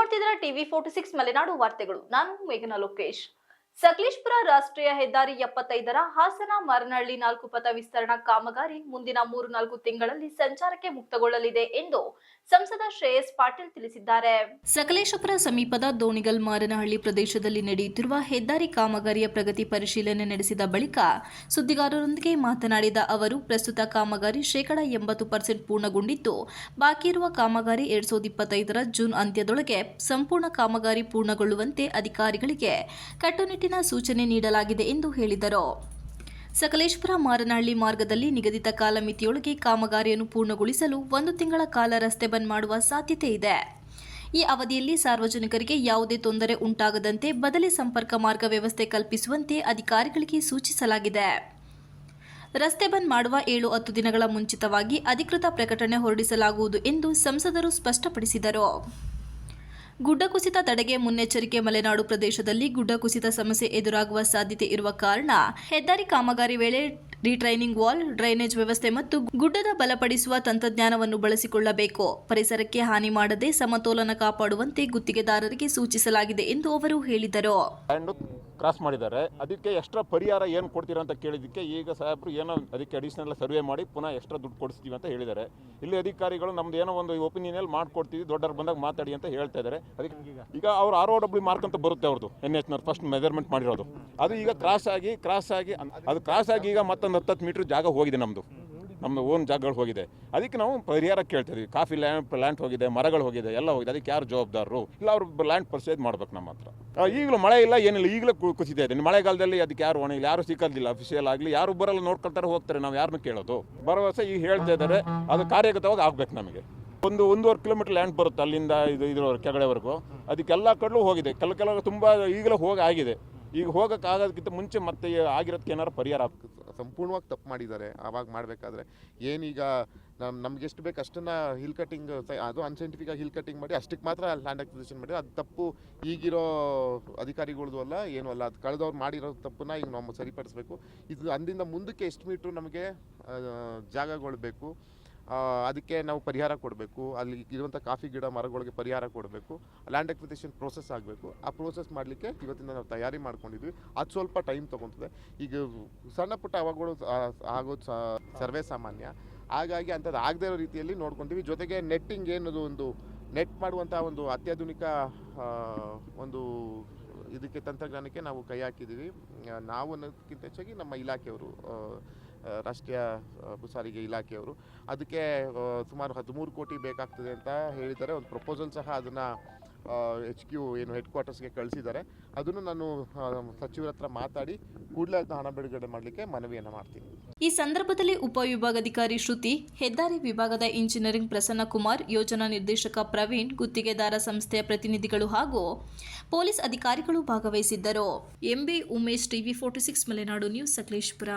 ನೋಡ್ತಿದ್ರ TV forty six Malenadu ವಾರ್ತೆಗಳು. ನಾನು ಮೇಘನಾ ಲೋಕೇಶ್. ಸಕಲೇಶ್ಪುರ ರಾಷ್ಟ್ರೀಯ ಹೆದ್ದಾರಿ ಎಪ್ಪತ್ತೈದರ ಹಾಸನ ಮರನಹಳ್ಳಿ ನಾಲ್ಕು ಪಥ ವಿಸ್ತರಣಾ ಕಾಮಗಾರಿ ಮುಂದಿನ ಮೂರು ನಾಲ್ಕು ತಿಂಗಳಲ್ಲಿ ಸಂಚಾರಕ್ಕೆ ಮುಕ್ತಗೊಳ್ಳಲಿದೆ ಎಂದು ಸಂಸದ ಶ್ರೇಯಸ್ ಪಾಟೀಲ್ ತಿಳಿಸಿದ್ದಾರೆ. ಸಕಲೇಶಪುರ ಸಮೀಪದ ದೋಣಿಗಲ್ ಮಾರನಹಳ್ಳಿ ಪ್ರದೇಶದಲ್ಲಿ ನಡೆಯುತ್ತಿರುವ ಹೆದ್ದಾರಿ ಕಾಮಗಾರಿಯ ಪ್ರಗತಿ ಪರಿಶೀಲನೆ ನಡೆಸಿದ ಬಳಿಕ ಸುದ್ದಿಗಾರರೊಂದಿಗೆ ಮಾತನಾಡಿದ ಅವರು, ಪ್ರಸ್ತುತ ಕಾಮಗಾರಿ ಶೇಕಡಾ ಎಂಬತ್ತು ಪರ್ಸೆಂಟ್ ಪೂರ್ಣಗೊಂಡಿದ್ದು, ಬಾಕಿ ಇರುವ ಕಾಮಗಾರಿ ಎರಡ್ ಸಾವಿರದ ಇಪ್ಪತ್ತೈದರ ಜೂನ್ ಅಂತ್ಯದೊಳಗೆ ಸಂಪೂರ್ಣ ಕಾಮಗಾರಿ ಪೂರ್ಣಗೊಳ್ಳುವಂತೆ ಅಧಿಕಾರಿಗಳಿಗೆ ಕಟ್ಟುನಿಟ್ಟಿನ ಸೂಚನೆ ನೀಡಲಾಗಿದೆ ಎಂದು ಹೇಳಿದರು. ಸಕಲೇಶ್ಪುರ ಮಾರನಹಳ್ಳಿ ಮಾರ್ಗದಲ್ಲಿ ನಿಗದಿತ ಕಾಲಮಿತಿಯೊಳಗೆ ಕಾಮಗಾರಿಯನ್ನು ಪೂರ್ಣಗೊಳಿಸಲು ಒಂದು ತಿಂಗಳ ಕಾಲ ರಸ್ತೆ ಬಂದ್ ಮಾಡುವ ಸಾಧ್ಯತೆ ಇದೆ. ಈ ಅವಧಿಯಲ್ಲಿ ಸಾರ್ವಜನಿಕರಿಗೆ ಯಾವುದೇ ತೊಂದರೆ ಉಂಟಾಗದಂತೆ ಬದಲಿ ಸಂಪರ್ಕ ಮಾರ್ಗ ವ್ಯವಸ್ಥೆ ಕಲ್ಪಿಸುವಂತೆ ಅಧಿಕಾರಿಗಳಿಗೆ ಸೂಚಿಸಲಾಗಿದೆ. ರಸ್ತೆ ಬಂದ್ ಮಾಡುವ ಏಳು ಹತ್ತು ದಿನಗಳ ಮುಂಚಿತವಾಗಿ ಅಧಿಕೃತ ಪ್ರಕಟಣೆ ಹೊರಡಿಸಲಾಗುವುದು ಎಂದು ಸಂಸದರು ಸ್ಪಷ್ಟಪಡಿಸಿದರು. ಗುಡ್ಡ ಕುಸಿತ ತಡೆಗೆ ಮುನ್ನೆಚ್ಚರಿಕೆ ಮಲೆನಾಡು ಪ್ರದೇಶದಲ್ಲಿ ಗುಡ್ಡ ಕುಸಿತ ಸಮಸ್ಯೆ ಎದುರಾಗುವ ಸಾಧ್ಯತೆ ಇರುವ ಕಾರಣ ಹೆದ್ದಾರಿ ಕಾಮಗಾರಿ ವೇಳೆ ರಿಟ್ರೈನಿಂಗ್ ವಾಲ್, ಡ್ರೈನೇಜ್ ವ್ಯವಸ್ಥೆ ಮತ್ತು ಗುಡ್ಡದ ಬಲಪಡಿಸುವ ತಂತ್ರಜ್ಞಾನವನ್ನು ಬಳಸಿಕೊಳ್ಳಬೇಕು. ಪರಿಸರಕ್ಕೆ ಹಾನಿ ಮಾಡದೆ ಸಮತೋಲನ ಕಾಪಾಡುವಂತೆ ಗುತ್ತಿಗೆದಾರರಿಗೆ ಸೂಚಿಸಲಾಗಿದೆ ಎಂದು ಅವರು ಹೇಳಿದರು. ಕ್ರಾಸ್ ಮಾಡಿದ್ದಾರೆ. ಅದಕ್ಕೆ ಎಕ್ಸ್ಟ್ರಾ ಪರಿಹಾರ ಏನು ಕೊಡ್ತೀರಾ ಅಂತ ಕೇಳಿದ್ದಕ್ಕೆ ಈಗ ಸಾಹೇಬರು ಏನೋ ಅದಕ್ಕೆ ಅಡಿಷನಲ್ ಸರ್ವೆ ಮಾಡಿ ಪುನಃ ಎಕ್ಸ್ಟ್ರಾ ದುಡ್ಡು ಕೊಡಿಸ್ತೀವಿ ಅಂತ ಹೇಳಿದ್ದಾರೆ. ಇಲ್ಲಿ ಅಧಿಕಾರಿಗಳು ನಮ್ದು ಏನೋ ಒಂದು ಒಪಿನಿಯನಲ್ಲಿ ಮಾಡ್ಕೊಡ್ತೀವಿ, ದೊಡ್ಡವ್ರು ಬಂದಾಗ ಮಾತಾಡಿ ಅಂತ ಹೇಳ್ತಾ ಇದ್ದಾರೆ. ಅದಕ್ಕೆ ಈಗ ಅವ್ರು ಆರ್ ಒ ಡಬ್ಲ್ಯೂ ಮಾರ್ಕ್ ಅಂತ ಬರುತ್ತೆ ಅವ್ರದ್ದು ಎನ್ ಎಚ್ನವ್ರು ಫಸ್ಟ್ ಮೆಜರ್ಮೆಂಟ್ ಮಾಡಿರೋದು. ಅದು ಈಗ ಕ್ರಾಸ್ ಆಗಿ ಕ್ರಾಸ್ ಆಗಿ, ಅದು ಕ್ರಾಸ್ ಆಗಿ ಈಗ ಮತ್ತೊಂದು ಹತ್ತತ್ತು ಮೀಟ್ರ್ ಜಾಗ ಹೋಗಿದೆ ನಮ್ಮದು ನಮ್ಮದು ಓನ್ ಜಾಗಗಳು ಹೋಗಿದೆ. ಅದಕ್ಕೆ ನಾವು ಪರಿಹಾರ ಕೇಳ್ತೀವಿ ಕಾಫಿ ಲ್ಯಾಂಡ್ ಪ್ಲಾಂಟ್ ಹೋಗಿದೆ, ಮರಗಳು ಹೋಗಿದೆ, ಎಲ್ಲ ಹೋಗಿದೆ. ಅದಕ್ಕೆ ಯಾರು ಜವಾಬ್ದಾರರು? ಇಲ್ಲ, ಅವ್ರು ಲ್ಯಾಂಡ್ ಪರ್ಚೇಸ್ ಮಾಡ್ಬೇಕು ನಮ್ಮ ಹತ್ರ. ಈಗಲೂ ಮಳೆ ಇಲ್ಲ, ಏನಿಲ್ಲ. ಈಗಲೂ ಕು- ಕುಸಿತಾ ಇದೆ. ಮಳೆಗಾಲದಲ್ಲಿ ಅದಕ್ಕೆ ಯಾರು ಹೊಣೆ ಇಲ್ಲ, ಯಾರು ಸಿಕ್ಕೋದಿಲ್ಲ. ಅಫಿಷಿಯಲ್ ಆಗಲಿ, ಯಾರು ಬರಲ್ಲ, ನೋಡ್ಕೊಳ್ತಾರೆ, ಹೋಗ್ತಾರೆ. ನಾವು ಯಾರನ್ನು ಕೇಳೋದು. ಭರವಸೆ ಈಗ ಹೇಳ್ತಾ ಇದ್ದಾರೆ. ಅದು ಕಾರ್ಯಗತವಾಗಿ ಆಗ್ಬೇಕು ನಮಗೆ. ಒಂದು ಒಂದೂವರೆ ಕಿಲೋಮೀಟರ್ ಲ್ಯಾಂಡ್ ಬರುತ್ತೆ ಅಲ್ಲಿಂದ ಇದು ಇದ್ರ ಕೆಳಗಡೆವರೆಗೂ. ಅದಕ್ಕೆಲ್ಲ ಕಡೆಲೂ ಹೋಗಿದೆ. ಕೆಲ ಕೆಲವು ತುಂಬ ಈಗಲೂ ಹೋಗಿ ಆಗಿದೆ. ಈಗ ಹೋಗೋಕ್ಕಾಗೋದಕ್ಕಿಂತ ಮುಂಚೆ ಮತ್ತೆ ಆಗಿರೋದಕ್ಕೆ ಏನಾರು ಪರಿಹಾರ ಸಂಪೂರ್ಣವಾಗಿ ತಪ್ಪು ಮಾಡಿದ್ದಾರೆ. ಆವಾಗ ಮಾಡಬೇಕಾದ್ರೆ ಏನೀಗ ನಮ್ಮ ನಮ್ಗೆ ಎಷ್ಟು ಬೇಕು ಅಷ್ಟನ್ನು ಹಿಲ್ ಕಟಿಂಗ್ ಅದು ಅನ್ಸೈಂಟಿಫಿಕ್ ಆಗಿ ಹಿಲ್ ಕಟಿಂಗ್ ಮಾಡಿ ಅಷ್ಟಕ್ಕೆ ಮಾತ್ರ ಲ್ಯಾಂಡ್ ಅಕ್ವಿಸಿಷನ್ ಮಾಡಿ ಅದು ತಪ್ಪು ಈಗಿರೋ ಅಧಿಕಾರಿಗಳ್ದು ಅಲ್ಲ, ಏನೂ ಅಲ್ಲ. ಅದು ಕಳೆದವ್ರು ಮಾಡಿರೋ ತಪ್ಪನ್ನ ಈಗ ನಾವು ಸರಿಪಡಿಸ್ಬೇಕು. ಇದು ಅಂದಿಂದ ಮುಂದಕ್ಕೆ ಎಷ್ಟು ಮೀಟ್ರು ನಮಗೆ ಜಾಗಗಳು ಬೇಕು? ಅದಕ್ಕೆ ನಾವು ಪರಿಹಾರ ಕೊಡಬೇಕು. ಅಲ್ಲಿ ಇರುವಂಥ ಕಾಫಿ ಗಿಡ ಮರಗಳಿಗೆ ಪರಿಹಾರ ಕೊಡಬೇಕು. ಲ್ಯಾಂಡ್ ಅಕ್ವಿಸಿಷನ್ ಪ್ರೋಸೆಸ್ ಆಗಬೇಕು. ಆ ಪ್ರೋಸೆಸ್ ಮಾಡಲಿಕ್ಕೆ ಇವತ್ತಿಂದ ನಾವು ತಯಾರಿ ಮಾಡ್ಕೊಂಡಿದ್ವಿ. ಅದು ಸ್ವಲ್ಪ ಟೈಮ್ ತೊಗೊತದೆ ಈಗ ಸಣ್ಣ ಪುಟ್ಟ ಅವಾಗಗಳು ಆಗೋದು ಸರ್ವೇ ಸಾಮಾನ್ಯ. ಹಾಗಾಗಿ ಅಂಥದ್ದು ಆಗದೇ ಇರೋ ರೀತಿಯಲ್ಲಿ ನೋಡ್ಕೊಂತೀವಿ. ಜೊತೆಗೆ ನೆಟ್ಟಿಂಗ್ ಏನದು ಒಂದು ನೆಟ್ ಮಾಡುವಂಥ ಒಂದು ಅತ್ಯಾಧುನಿಕ ಒಂದು ಇದಕ್ಕೆ ತಂತ್ರಜ್ಞಾನಕ್ಕೆ ನಾವು ಕೈ ಹಾಕಿದ್ದೀವಿ. ನಾವು ಅನ್ನೋದಕ್ಕಿಂತ ಹೆಚ್ಚಾಗಿ ನಮ್ಮ ಇಲಾಖೆಯವರು ರಾಷ್ಟ್ರೀಯ ಸಾರಿಗೆ ಇಲಾಖೆಯವರು. ಅದಕ್ಕೆ ಸುಮಾರು ಹದಿಮೂರು ಕೋಟಿ ಬೇಕಾಗ್ತದೆ ಅಂತ ಹೇಳಿದ್ದಾರೆ. ಒಂದು ಪ್ರಪೋಸಲ್ ಸಹ ಅದನ್ನು ಎಚ್ ಕ್ಯೂ ಏನು ಹೆಡ್ ಕ್ವಾರ್ಟರ್ಸ್ಗೆ ಕಳಿಸಿದ್ದಾರೆ. ಅದನ್ನು ನಾನು ಸಚಿವರ ಹತ್ರ ಮಾತಾಡಿ ಕೂಡಲೇ ಅದನ್ನ ಹಣ ಬಿಡುಗಡೆ ಮಾಡಲಿಕ್ಕೆ ಮನವಿಯನ್ನು ಮಾಡ್ತೀನಿ. ಈ ಸಂದರ್ಭದಲ್ಲಿ ಉಪವಿಭಾಗಾಧಿಕಾರಿ ಶ್ರುತಿ, ಹೆದ್ದಾರಿ ವಿಭಾಗದ ಇಂಜಿನಿಯರಿಂಗ್ ಪ್ರಸನ್ನ ಕುಮಾರ್, ಯೋಜನಾ ನಿರ್ದೇಶಕ ಪ್ರವೀಣ್, ಗುತ್ತಿಗೆದಾರ ಸಂಸ್ಥೆಯ ಪ್ರತಿನಿಧಿಗಳು ಹಾಗೂ ಪೊಲೀಸ್ ಅಧಿಕಾರಿಗಳು ಭಾಗವಹಿಸಿದ್ದರು. M B Umesh, TV forty six, Malenadu news, Sakleshpur.